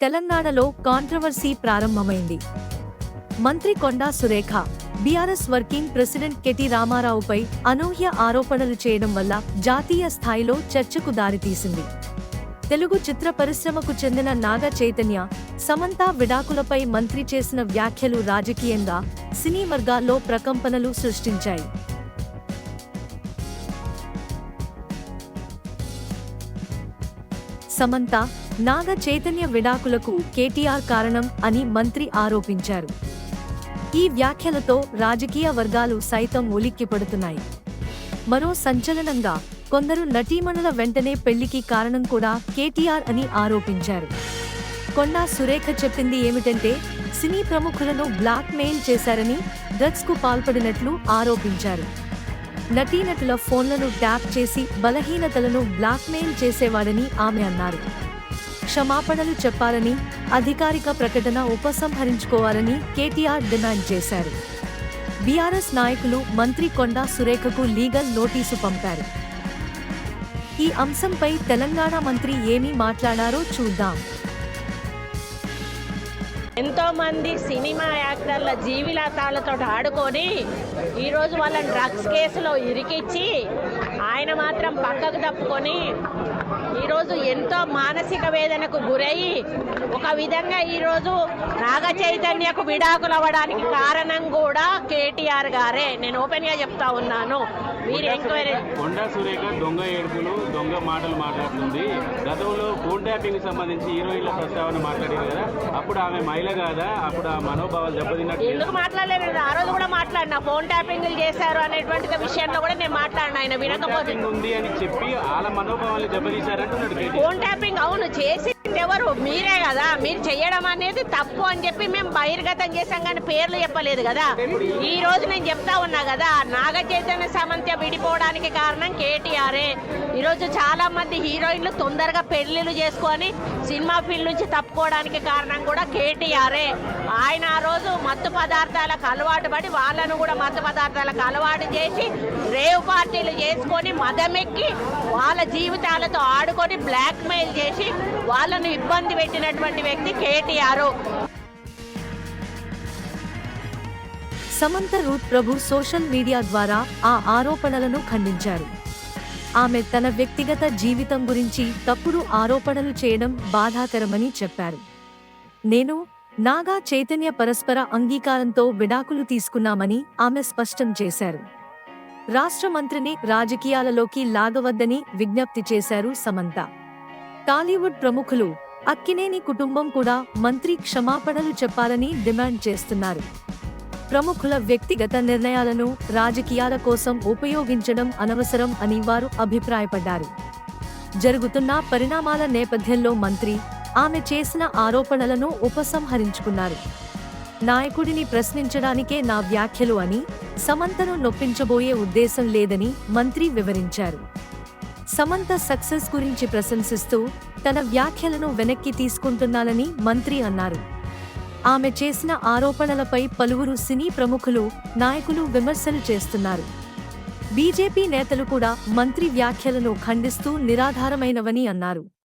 తెలంగాణలో కాంట్రవర్సీ ప్రారంభమైంది. మంత్రి Konda Surekha BRS working president KT రామారావుపై అనూహ్య ఆరోపణలు చేయడం వల్ల జాతీయ స్థాయిలో చర్చకు దారితీసింది. తెలుగు చిత్ర పరిశ్రమకు చెందిన నాగ చైతన్య సమంత విడాకులపై మంత్రి చేసిన వ్యాఖ్యలు రాజకీయంగా సినీ వర్గాల్లో ప్రకంపనలు సృష్టించాయి. సమంత నాగ చైతన్య విడాకులకు కేటీఆర్ కారణం అని మంత్రి ఆరోపించారు. ఈ వ్యాఖ్యలతో రాజకీయ వర్గాలు సైతం ఉలిక్కిపడుతున్నాయి. మరో సంచలనంగా కొందరు నటీమణుల వెంటనే పెళ్ళికి కారణం కూడా కేటీఆర్ అని ఆరోపించారు. కొండా సురేఖ చెప్పింది ఏమిటంటే సినీ ప్రముఖులను బ్లాక్ మెయిల్ చేశారని డ్రగ్స్కు పాల్పడినట్లు ఆరోపించారు. నటీనటుల ఫోన్లను ట్యాప్ చేసి బలహీనతలను బ్లాక్మెయిల్ చేసేవాడని ఆమె అన్నారు. క్షమాపణలు చెప్పాలని అధికారిక ప్రకటన ఉపసంహరించుకోవాలని కేటీఆర్ డిమాండ్ చేశారు. బీఆర్ఎస్ నాయకులు మంత్రి కొండా సురేఖకు లీగల్ నోటీసు పంపారు. ఈ అంశంపై తెలంగాణ మంత్రి ఏమీ మాట్లాడారో చూద్దాం. ఎంతో మంది సినిమా యాక్టర్ల జీవితాలతో ఆడుకొని ఈరోజు వాళ్ళని డ్రగ్స్ కేసులో ఇరికిచ్చి ఆయన మాత్రం పక్కకు తప్పుకొని ఈరోజు ఎంతో మానసిక వేదనకు గురయ్యి ఒక విధంగా ఈరోజు నాగ చైతన్యకు విడాకులు అవ్వడానికి కారణం కూడా కేటీఆర్ గారే. నేను ఓపెన్గా చెప్తా ఉన్నాను. మీరు ఎంక్వైరీ కొండా సురేఖ దొంగ ఏడుపులు దొంగ మాటలు మాట్లాడుతుంది. గతంలో ఫోన్ ట్యాపింగ్ సంబంధించి హీరోయిన్ల ప్రస్తావన మాట్లాడారు కదా. అప్పుడు ఆమె మహిళ కాదా? అప్పుడు ఆ మనోభావాలు దెబ్బతిన్నట్టు ఎందుకు మాట్లాడలేదు ఆ రోజు కూడా మాట్లాడినా. ఫోన్ ట్యాపింగ్లు చేశారు అనేటువంటి విషయంలో కూడా నేను మాట్లాడినా. ఆయన వినకపోతే. ట్యాపింగ్ ఉంది అని చెప్పి వాళ్ళ మనోభావాలు దెబ్బతీశారంటున్నాడు కేటీ ఫోన్ ట్యాపింగ్ అవును చేసి ఎవరు? మీరే కదా. మీరు చేయడం అనేది తప్పు అని చెప్పి మేము బహిర్గతం చేశాం కానీ పేర్లు చెప్పలేదు కదా. ఈ రోజు నేను చెప్తా ఉన్నా కదా నాగ చైతన్య సామంత్య విడిపోవడానికి కారణం కేటీఆర్ఏ ఈరోజు చాలా మంది హీరోయిన్లు తొందరగా పెళ్ళిళ్ళు చేసుకొని సినిమా ఫీల్డ్ నుంచి తప్పుకోవడానికి కారణం కూడా కేటీఆర్ఏ ఆయన ఆ రోజు మత్తు పదార్థాలకు అలవాటు పడి వాళ్ళను కూడా మత్తు పదార్థాలకు అలవాటు చేసి రేవ్ పార్టీలు చేసుకొని మదమెక్కి వాళ్ళ జీవితాలతో ఆడుకొని బ్లాక్మెయిల్ చేసి వాళ్ళను ఇబ్బంది పెట్టినటువంటి వ్యక్తి KTR. Samantha Ruth Prabhu social media ద్వారా ఆ ఆరోపణలను ఖండించారు. ఆమె తన వ్యక్తిగత జీవితం గురించి తప్పుడు ఆరోపణలు చేయడం బాధాకరమని చెప్పారు. నేను నాగా చైతన్య పరస్పర అంగీకారంతో విడాకులు తీసుకున్నామని ఆమె స్పష్టం చేశారు. రాష్ట్ర మంత్రిని రాజకీయాలలోకి లాగవద్దని విజ్ఞప్తి చేశారు సమంత. టాలీవుడ్ ప్రముఖులు అక్కినేని కుటుంబం కూడా మంత్రి క్షమాపణలు చెప్పాలని డిమాండ్ చేస్తున్నారు. ప్రముఖుల వ్యక్తిగత నిర్ణయాలను రాజకీయాల కోసం ఉపయోగించడం అనవసరం అని వారు అభిప్రాయపడ్డారు. జరుగుతున్న పరిణామాల నేపథ్యంలో మంత్రి ఆమె చేసిన ఆరోపణలను ఉపసంహరించుకున్నారు. నాయకుడిని ప్రశ్నించడానికే నా వ్యాఖ్యలు అని సమంతను నొప్పించబోయే ఉద్దేశం లేదని మంత్రి వివరించారు. సమంత సక్సెస్ గురించి ప్రశంసిస్తూ తన వ్యాఖ్యలను వెనక్కి తీసుకుంటున్నానని మంత్రి అన్నారు. ఆమె చేసిన ఆరోపణలపై పలువురు సినీ ప్రముఖులు నాయకులు విమర్శలు చేస్తున్నారు. బీజేపీ నేతలు కూడా మంత్రి వ్యాఖ్యలను ఖండిస్తూ నిరాధారమైనవని అన్నారు.